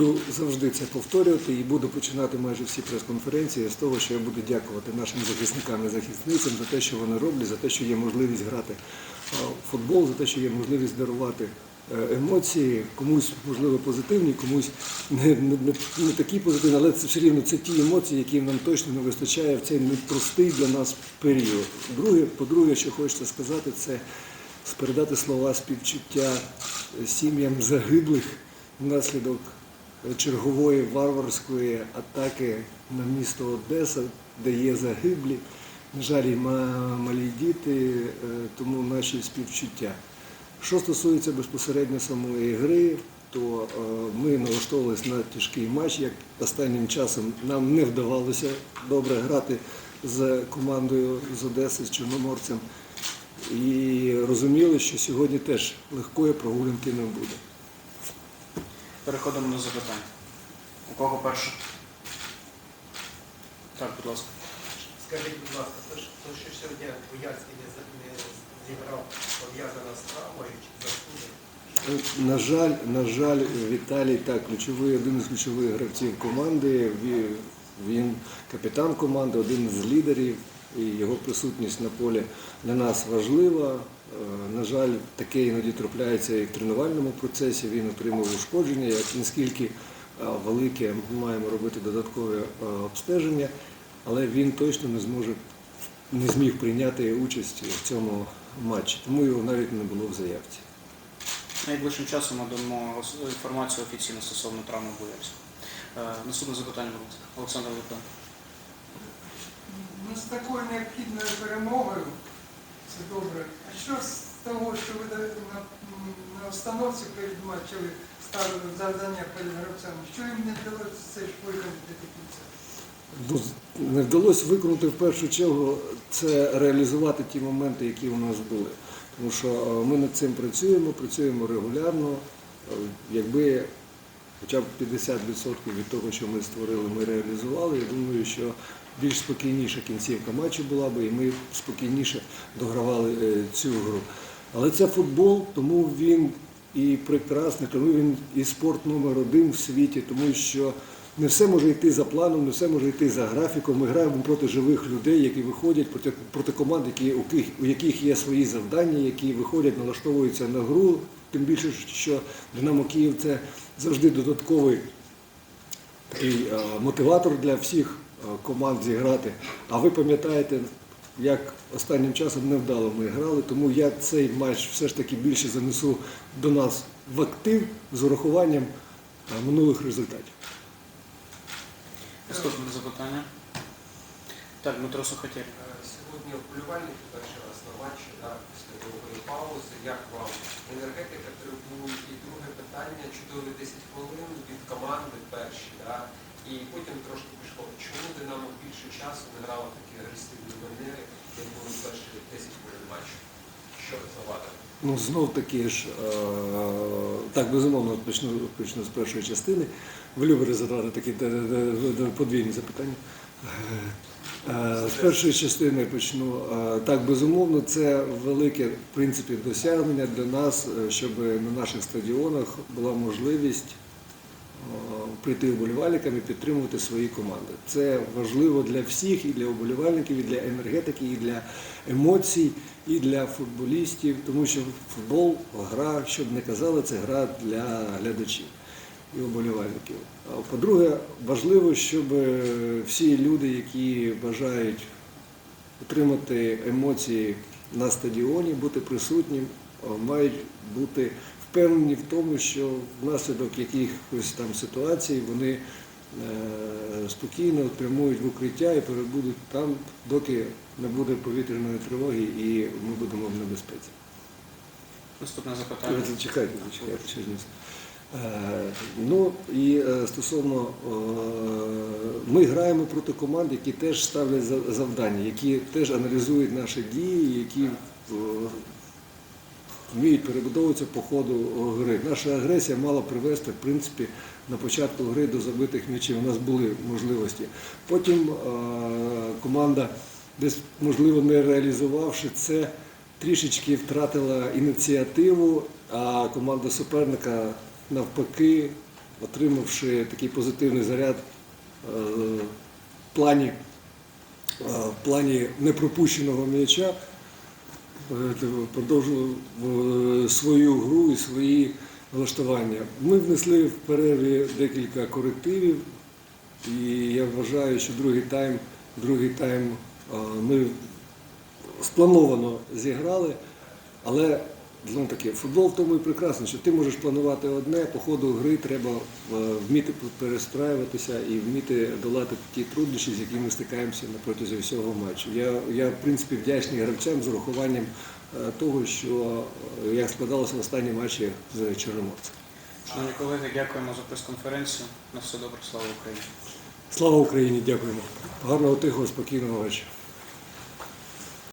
буду завжди це повторювати і буду починати майже всі прес-конференції з того, що я буду дякувати нашим захисникам і захисницям за те, що вони роблять, за те, що є можливість грати е, в футбол, за те, що є можливість дарувати е, емоції, комусь можливо позитивні, комусь не, не, не, такі позитивні, але це все рівно це ті емоції, які нам точно не вистачає в цей непростий для нас період. Друге, по-друге, що хочеться сказати, це передати слова співчуття сім'ям загиблих внаслідок чергової варварської атаки на місто Одеса, де є загиблі. На жаль, малі діти, е, тому наші співчуття. Що стосується безпосередньо самої гри, то е, ми налаштовувалися на тяжкий матч. Як останнім часом нам не вдавалося добре грати з командою з Одеси, з Чорноморцем. І розуміли, що сьогодні теж легкої прогулянки не буде. Переходимо до запитань. У кого перше? Так, будь ласка. Скажіть, будь ласка, то, що- то, що сьогодні Боярський не, зіграв, пов'язано з травмою чи застудою? На жаль, на жаль, Віталій так, ключовий, один із ключових гравців команди. Він капітан команди, один з лідерів, і його присутність на полі для нас важлива. Е, На жаль, таке іноді трапляється і в тренувальному процесі. Він отримав ушкодження. Як наскільки е, велике, ми маємо робити додаткове е, обстеження, але він точно не зможе не зміг прийняти участь в цьому матчі, тому його навіть не було в заявці. Найближчим часом ми дамо інформацію офіційно стосовно травми Боярського. Наступне запитання. Олександр Литвин. Такою необхідною перемогою, це добре. А що з того, що ви на, на, установці перед матчем ставили завдання перед гравцями, що їм не вдалося це ж виконати до кінця? Ну, не вдалося виконати в першу чергу це реалізувати ті моменти, які у нас були. Тому що е, ми над цим працюємо, працюємо регулярно. Е, Якби хоча б 50% від того, що ми створили, ми реалізували, я думаю, що більш спокійніша кінцівка матчу була би, і ми спокійніше догравали е, цю гру. Але це футбол, тому він і прекрасний, тому він і спорт номер один в світі, тому що не все може йти за планом, не все може йти за графіком. Ми граємо проти живих людей, які виходять проти, проти команд, які, у, яких, є свої завдання, які виходять, налаштовуються на гру. Тим більше, що Динамо Київ це завжди додатковий такий е, мотиватор для всіх команд зіграти. А ви пам'ятаєте, як останнім часом невдало ми грали, тому я цей матч все ж таки більше занесу до нас в актив з урахуванням е, минулих результатів. Наступне запитання. Так, Дмитро Сухотєр. Е, Сьогодні вболівальники перший раз на матчі, да, після довгої паузи. Як вам енергетика трибун? І друге питання, чудові 10 хвилин від команди перші, да, і потім трошки пішло. Чому Динамо більше часу не грало такі агресивні манери, як були перші 10 хвилин матчу? Що завадило? Ну, знов таки ж, е, так, безумовно, почну, почну з першої частини. Ви любите задавати такі подвійні запитання. Е, З першої частини почну. Е, Так, безумовно, це велике в принципі досягнення для нас, щоб на наших стадіонах була можливість прийти вболівальникам і підтримувати свої команди. Це важливо для всіх, і для вболівальників, і для енергетики, і для емоцій, і для футболістів, тому що футбол, гра, щоб не казали, це гра для глядачів і вболівальників. А По-друге, важливо, щоб е, всі люди, які бажають отримати емоції на стадіоні, бути присутнім, мають бути впевнені в тому, що внаслідок якихось там ситуацій вони е, спокійно прямують в укриття і перебудуть там, доки не буде повітряної тривоги і ми будемо в небезпеці. Наступне запитання. Чекайте, чекайте, все. Е, Ну і е, стосовно ми граємо проти команд, які теж ставлять завдання, які теж аналізують наші дії, які вміють перебудовуватися по ходу гри. Наша агресія мала привести, в принципі, на початку гри до забитих м'ячів. У нас були можливості. Потім е, команда, десь можливо не реалізувавши це, трішечки втратила ініціативу, а команда суперника навпаки отримавши такий позитивний заряд е, в плані, е, в плані непропущеного м'яча, е, продовжував е, свою гру і свої влаштування. Ми внесли в перерві декілька корективів, і я вважаю, що другий тайм, другий тайм е, ми сплановано зіграли, але знову таки, футбол в тому і прекрасно, що ти можеш планувати одне, по ходу гри треба е, вміти перестраюватися і вміти долати ті труднощі, з якими ми стикаємося на протязі всього матчу. Я, я в принципі вдячний гравцям з урахуванням е, того, що е, як складалося в останні матчі з Чорноморцем. Шановні колеги, дякуємо за прес-конференцію. На все добре, слава Україні. Слава Україні! Дякуємо. Гарного тихого, спокійного вечора.